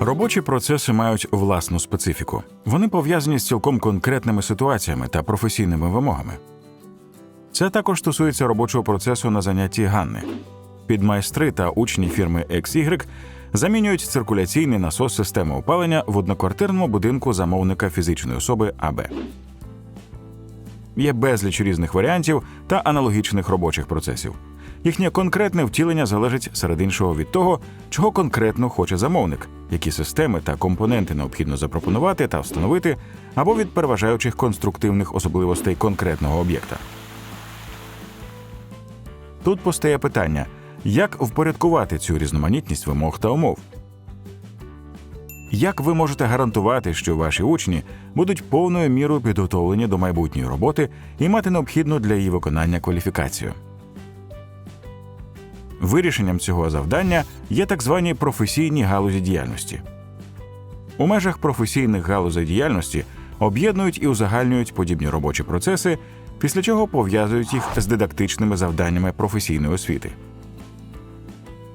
Робочі процеси мають власну специфіку. Вони пов'язані з цілком конкретними ситуаціями та професійними вимогами. Це також стосується робочого процесу на занятті Ганни. Підмайстри та учні фірми XY замінюють циркуляційний насос системи опалення в одноквартирному будинку замовника фізичної особи АБ. Є безліч різних варіантів та аналогічних робочих процесів. Їхнє конкретне втілення залежить серед іншого від того, чого конкретно хоче замовник, які системи та компоненти необхідно запропонувати та встановити, або від переважаючих конструктивних особливостей конкретного об'єкта. Тут постає питання, як впорядкувати цю різноманітність вимог та умов. Як ви можете гарантувати, що ваші учні будуть повною мірою підготовлені до майбутньої роботи і мати необхідну для її виконання кваліфікацію? Вирішенням цього завдання є так звані професійні галузі діяльності. У межах професійних галузей діяльності об'єднують і узагальнюють подібні робочі процеси, після чого пов'язують їх з дидактичними завданнями професійної освіти.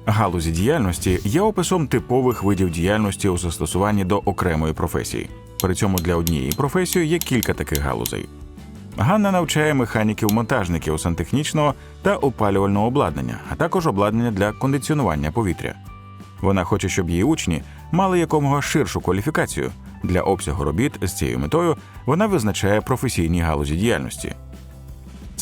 Галузі діяльності є описом типових видів діяльності у застосуванні до окремої професії. При цьому для однієї професії є кілька таких галузей. Ганна навчає механіків-монтажників сантехнічного та опалювального обладнання, а також обладнання для кондиціонування повітря. Вона хоче, щоб її учні мали якомога ширшу кваліфікацію. Для обсягу робіт з цією метою вона визначає професійні галузі діяльності.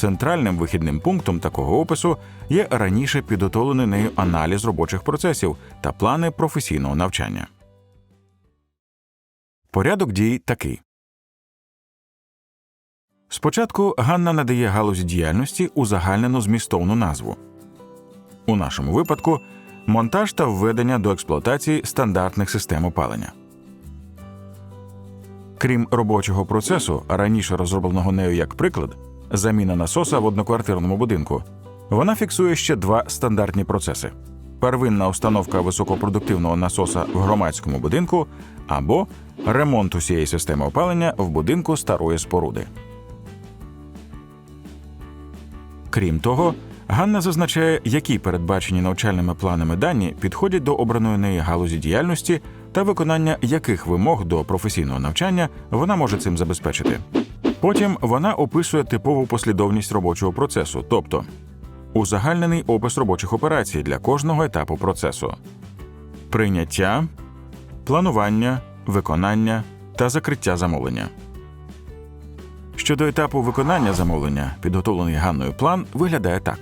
Центральним вихідним пунктом такого опису є раніше підготовлений нею аналіз робочих процесів та плани професійного навчання. Порядок дій такий. Спочатку Ганна надає галузі діяльності узагальнену змістовну назву. У нашому випадку монтаж та введення до експлуатації стандартних систем опалення. Крім робочого процесу, раніше розробленого нею як приклад, заміна насоса в одноквартирному будинку, вона фіксує ще два стандартні процеси: первинна установка високопродуктивного насоса в громадському будинку або ремонт усієї системи опалення в будинку старої споруди. Крім того, Ганна зазначає, які передбачені навчальними планами дані підходять до обраної неї галузі діяльності та виконання яких вимог до професійного навчання вона може цим забезпечити. Потім вона описує типову послідовність робочого процесу, тобто узагальнений опис робочих операцій для кожного етапу процесу, прийняття, планування, виконання та закриття замовлення. Щодо етапу виконання замовлення, підготовлений Ганною план виглядає так: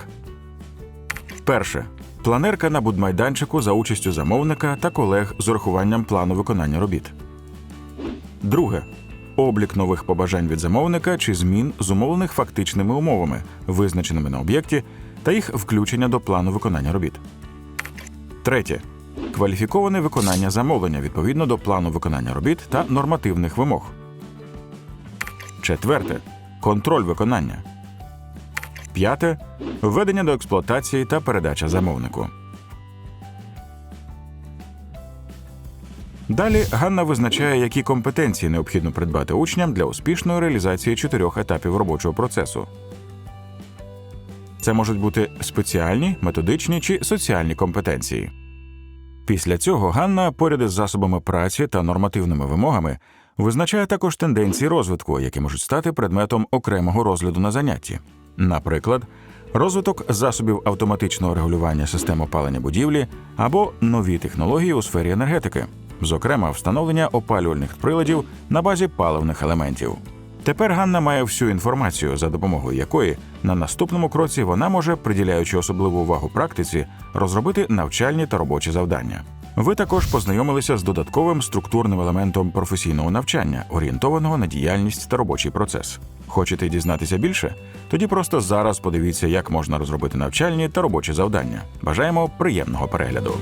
перше планерка на будмайданчику за участю замовника та колег з урахуванням плану виконання робіт. Друге облік нових побажань від замовника чи змін, зумовлених фактичними умовами, визначеними на об'єкті, та їх включення до плану виконання робіт. Третє кваліфіковане виконання замовлення відповідно до плану виконання робіт та нормативних вимог. Четверте контроль виконання. П'яте введення до експлуатації та передача замовнику. Далі Ганна визначає, які компетенції необхідно придбати учням для успішної реалізації чотирьох етапів робочого процесу. Це можуть бути спеціальні, методичні чи соціальні компетенції. Після цього Ганна, поряд із засобами праці та нормативними вимогами, визначає також тенденції розвитку, які можуть стати предметом окремого розгляду на занятті. Наприклад, розвиток засобів автоматичного регулювання систем опалення будівлі або нові технології у сфері енергетики, зокрема встановлення опалювальних приладів на базі паливних елементів. Тепер Ганна має всю інформацію, за допомогою якої на наступному кроці вона може, приділяючи особливу увагу практиці, розробити навчальні та робочі завдання. Ви також познайомилися з додатковим структурним елементом професійного навчання, орієнтованого на діяльність та робочий процес. Хочете дізнатися більше? Тоді просто зараз подивіться, як можна розробити навчальні та робочі завдання. Бажаємо приємного перегляду.